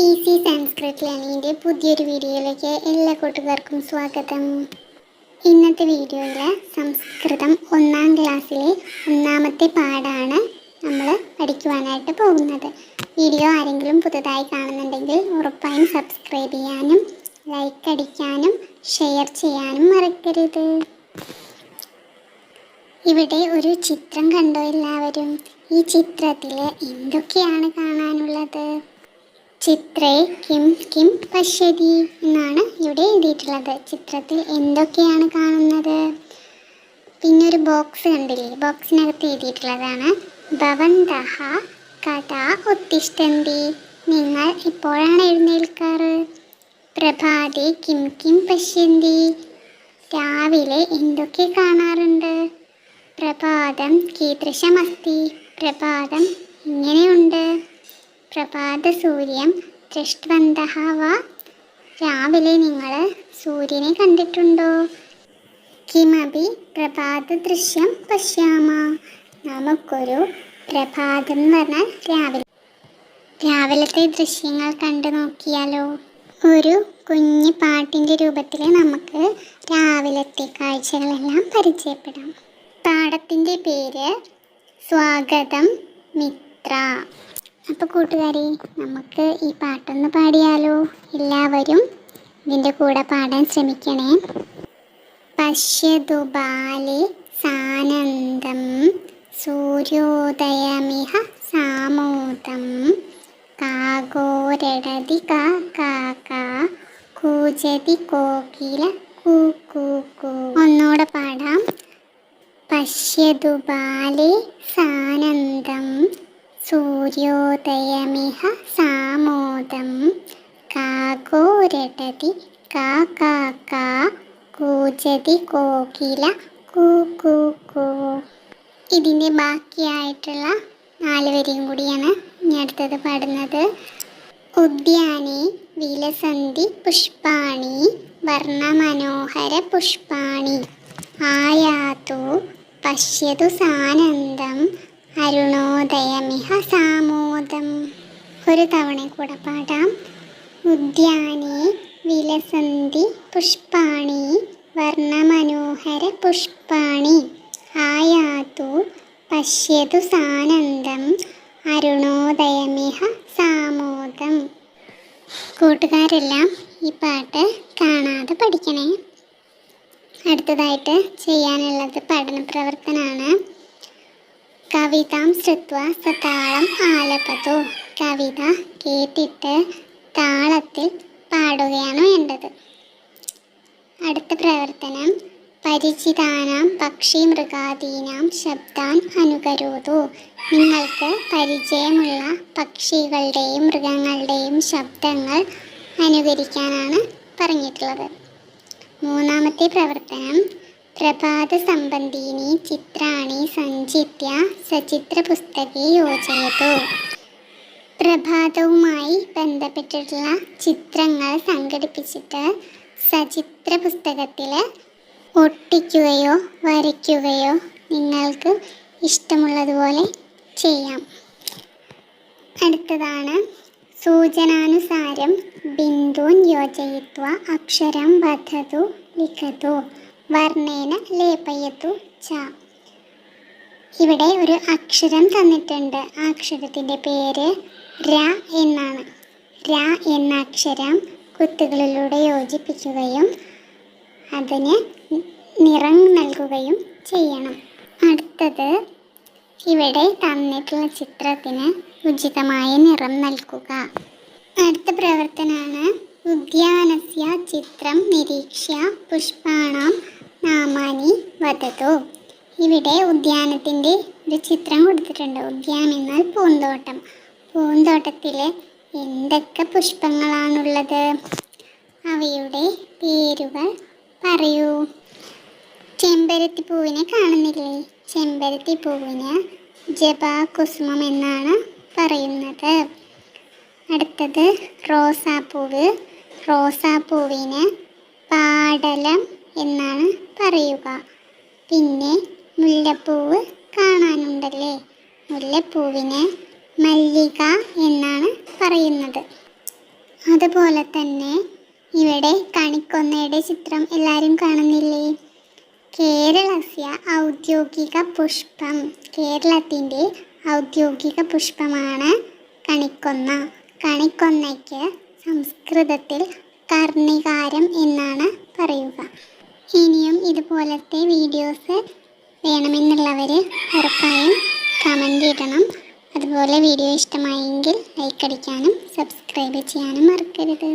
Easy Sanskrit ലേണിങ്ങിന്റെ പുതിയൊരു വീഡിയോയിലേക്ക് എല്ലാ കൂട്ടുകാർക്കും സ്വാഗതം. ഇന്നത്തെ വീഡിയോയിൽ സംസ്കൃതം ഒന്നാം ക്ലാസ്സിലെ ഒന്നാമത്തെ പാഠമാണ് നമ്മൾ പഠിക്കുവാനായിട്ട് പോകുന്നത്. വീഡിയോ ആരെങ്കിലും പുതുതായി കാണുന്നുണ്ടെങ്കിൽ ഉറപ്പായും സബ്സ്ക്രൈബ് ചെയ്യാനും ലൈക്ക് അടിക്കാനും ഷെയർ ചെയ്യാനും മറക്കരുത്. ഇവിടെ ഒരു ചിത്രം കണ്ടോ എല്ലാവരും? ഈ ചിത്രത്തിൽ എന്തൊക്കെയാണ് കാണാനുള്ളത്? ചിത്രേ കിം കിം പശ്യതി എന്നാണ് ഇവിടെ എഴുതിയിട്ടുള്ളത്. ചിത്രത്തിൽ എന്തൊക്കെയാണ് കാണുന്നത്? പിന്നെ ഒരു ബോക്സ് കണ്ടില്ലേ? ബോക്സിനകത്ത് എഴുതിയിട്ടുള്ളതാണ്. ഭവന്തഹ കഥ ഉത്തിഷ്ടന്തി നിങ്ങൾ ഇപ്പോഴാണ് എഴുന്നേൽക്കാറ്? പ്രഭാതെ കിം കിം പശ്യന്തി രാവിലെ എന്തൊക്കെ കാണാറുണ്ട്? പ്രഭാതം കീദൃശമസ്തി. പ്രഭാതം ഇങ്ങനെയുണ്ട്. പ്രഭാത സൂര്യം. ദൃഷ്ടവന്തഃ വ. രാവിലെ നിങ്ങൾ സൂര്യനെ കണ്ടിട്ടുണ്ടോ? കിമപി പ്രഭാത ദൃശ്യം പശ്യാമ. നമുക്കൊരു പ്രഭാതം എന്ന് പറഞ്ഞാൽ രാവിലെ രാവിലത്തെ ദൃശ്യങ്ങൾ കണ്ടു നോക്കിയാലോ? ഒരു കുഞ്ഞു പാട്ടിന്റെ രൂപത്തിൽ നമുക്ക് രാവിലത്തെ കാഴ്ചകളെല്ലാം പരിചയപ്പെടാം. പാടത്തിന്റെ പേര് സ്വാഗതം മിത്ര. അപ്പോൾ കൂട്ടുകാരി നമുക്ക് ഈ പാട്ടൊന്ന് പാടിയാലോ? എല്ലാവരും ഇതിന്റെ കൂടെ പാടാൻ ശ്രമിക്കണേ. പശ്യതു ബാലെ സാനന്ദം സൂര്യോദയമിഹ സാമോദം. കാഗോരടതി കാജതി കോകില കൂ കൂ കൂ. ഒന്നുകൂടെ പാടാം. പശ്യതു ബാലെ സാനന്ദം സൂര്യോദയമിഹ സാമോദം. കാകോരടതി കാ കൂജതി കോകില കൂ കൂ കൂ. ഇതിന്റെ ബാക്കിയായിട്ടുള്ള നാല് വരിയും കൂടിയാണ് ഞാൻ അടുത്തത് പാടുന്നത്. ഉദ്യാനെ വിലസന്ധി പുഷ്പാണി വർണമനോഹര പുഷ്പാണി. ആയാതു പശ്യതു സാനന്ദം അരുണോദയമിഹ സാമോദം ഒരു തവണ കൂടെ പാടാം. ഉദ്യാനേ വിലസന്തി പുഷ്പാണി വർണമനോഹര പുഷ്പാണി. ആയാതു പശ്യതു സാനന്ദം അരുണോദയമിഹ സാമോദം കൂട്ടുകാരെല്ലാം ഈ പാട്ട് കാണാതെ പഠിക്കണേ. അടുത്തതായിട്ട് ചെയ്യാനുള്ളത് പഠന പ്രവർത്തനമാണ് കവിതാം ശ്രുത്വ സതാളം ആലപതോ. കവിത കേട്ടിട്ട് താളത്തിൽ പാടുകയാണ് വേണ്ടത്. അടുത്ത പ്രവർത്തനം. പരിചിതാനാം പക്ഷി മൃഗാദീനാം ശബ്ദാൻ അനുകരോതു. നിങ്ങൾക്ക് പരിചയമുള്ള പക്ഷികളുടെയും മൃഗങ്ങളുടെയും ശബ്ദങ്ങൾ അനുകരിക്കാനാണ് പറഞ്ഞിട്ടുള്ളത്. മൂന്നാമത്തെ പ്രവർത്തനം. പ്രഭാത സംബന്ധീനി ചിത്രാണി സഞ്ചിത്യ സചിത്ര പുസ്തകെ യോജയതു പ്രഭാതവുമായി ബന്ധപ്പെട്ടിട്ടുള്ള ചിത്രങ്ങൾ സംഘടിപ്പിച്ചിട്ട് സചിത്ര പുസ്തകത്തിൽ ഒട്ടിക്കുകയോ വരയ്ക്കുകയോ നിങ്ങൾക്ക് ഇഷ്ടമുള്ളതുപോലെ ചെയ്യാം. അടുത്തതാണ് സൂചനാനുസാരം ബിന്ദുൻ യോജയിത്വ അക്ഷരം വധതു ലിഖതു. വർണേന ലേപയത്തു ച. ഇവിടെ ഒരു അക്ഷരം തന്നിട്ടുണ്ട്. ആ അക്ഷരത്തിന്റെ പേര് ര എന്നാണ്. ര എന്ന അക്ഷരം കുത്തുകളിലൂടെ യോജിപ്പിക്കുകയും അതിന് നിറം നൽകുകയും ചെയ്യണം. അടുത്തത് ഇവിടെ തന്നിട്ടുള്ള ചിത്രത്തിന് ഉചിതമായ നിറം നൽകുക. അടുത്ത പ്രവർത്തനമാണ് ഉദ്യാനസ്യ ചിത്രം നിരീക്ഷ്യ പുഷ്പാണാം നാമാനി വധതു ഇവിടെ ഉദ്യാനത്തിന്റെ ഒരു ചിത്രം കൊടുത്തിട്ടുണ്ട്. ഉദ്യാനം എന്നാൽ പൂന്തോട്ടം. പൂന്തോട്ടത്തിൽ എന്തൊക്കെ പുഷ്പങ്ങളാണുള്ളത്? അവയുടെ പേരുകൾ പറയൂ. ചെമ്പരത്തി പൂവിനെ കാണുന്നില്ലേ? ചെമ്പരത്തി പൂവിന് ജപാ കുസുമം എന്നാണ് പറയുന്നത്. അടുത്തത് റോസാപ്പൂവ്. റോസാപ്പൂവിന് പാടലം എന്നാണ് പറയുക. പിന്നെ മുല്ലപ്പൂവ് കാണാനുണ്ടല്ലേ? മുല്ലപ്പൂവിനെ മല്ലിക എന്നാണ് പറയുന്നത്. അതുപോലെ തന്നെ ഇവിടെ കണിക്കൊന്നയുടെ ചിത്രം എല്ലാവരും കാണുന്നില്ലേ? കേരളസ്യ ഔദ്യോഗിക പുഷ്പം. കേരളത്തിന്റെ ഔദ്യോഗിക പുഷ്പമാണ് കണിക്കൊന്ന. കണിക്കൊന്നയ്ക്ക് സംസ്കൃതത്തിൽ കർണികാരം എന്നാണ് പറയുക. ഇനിയും ഇതുപോലത്തെ വീഡിയോസ് വേണമെന്നുള്ളവർ ഉറപ്പായും കമന്റ് ഇടണം. അതുപോലെ വീഡിയോ ഇഷ്ടമായെങ്കിൽ ലൈക്ക് അടിക്കാനും സബ്സ്ക്രൈബ് ചെയ്യാനും മറക്കരുത്.